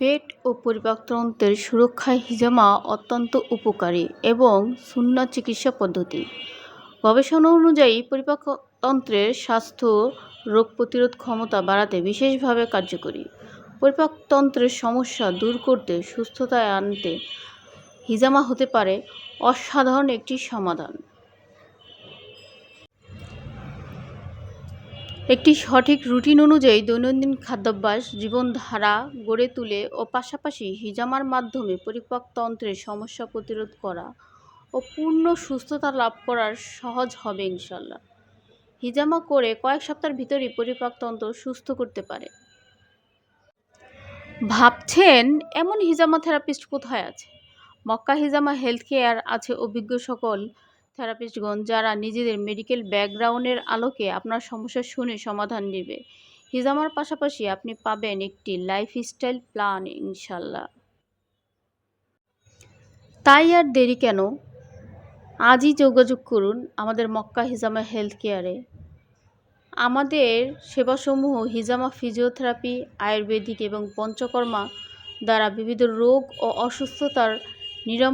পেট ও পরিপাকতন্ত্রের সুরক্ষায় হিজামা অত্যন্ত উপকারী এবং শূন্য চিকিৎসা পদ্ধতি। গবেষণা অনুযায়ী পরিপাকতন্ত্রের স্বাস্থ্য রোগ প্রতিরোধ ক্ষমতা বাড়াতে বিশেষভাবে কার্যকরী। পরিপাকতন্ত্রের সমস্যা দূর করতে সুস্থতায় আনতে হিজামা হতে পারে অসাধারণ একটি সমাধান। একটি সঠিক রুটিন অনুযায়ী দৈনন্দিন খাদ্যাভ্যাস, জীবনধারা গড়ে তুলে ও পাশাপাশি হিজামার মাধ্যমে পরিপাকতন্ত্রের সমস্যা প্রতিরোধ করা ও পূর্ণ সুস্থতা লাভ করার সহজ হবে ইনশাল্লাহ হিজামা করে কয়েক সপ্তাহের ভিতরেই পরিপাকতন্ত্র সুস্থ করতে পারে। ভাবছেন, এমন হিজামা থেরাপিস্ট কোথায় আছে? মক্কা হিজামা হেলথ কেয়ার আছে অভিজ্ঞ সকল থেরাপিস্টগণ যারা নিজেদের মেডিকেল ব্যাকগ্রাউন্ডের আলোকে আপনার সমস্যা শুনে সমাধান নেবে। হিজামার পাশাপাশি আপনি পাবেন একটি লাইফস্টাইল প্ল্যান ইনশাল্লাহ তাই আর দেরি কেন? আজই যোগাযোগ করুন আমাদের মক্কা হিজামা হেলথ কেয়ারে আমাদের সেবাসমূহ হিজামা ফিজিওথেরাপি আয়ুর্বেদিক এবং পঞ্চকর্মা দ্বারা বিবিধ রোগ ও অসুস্থতার নিরাময়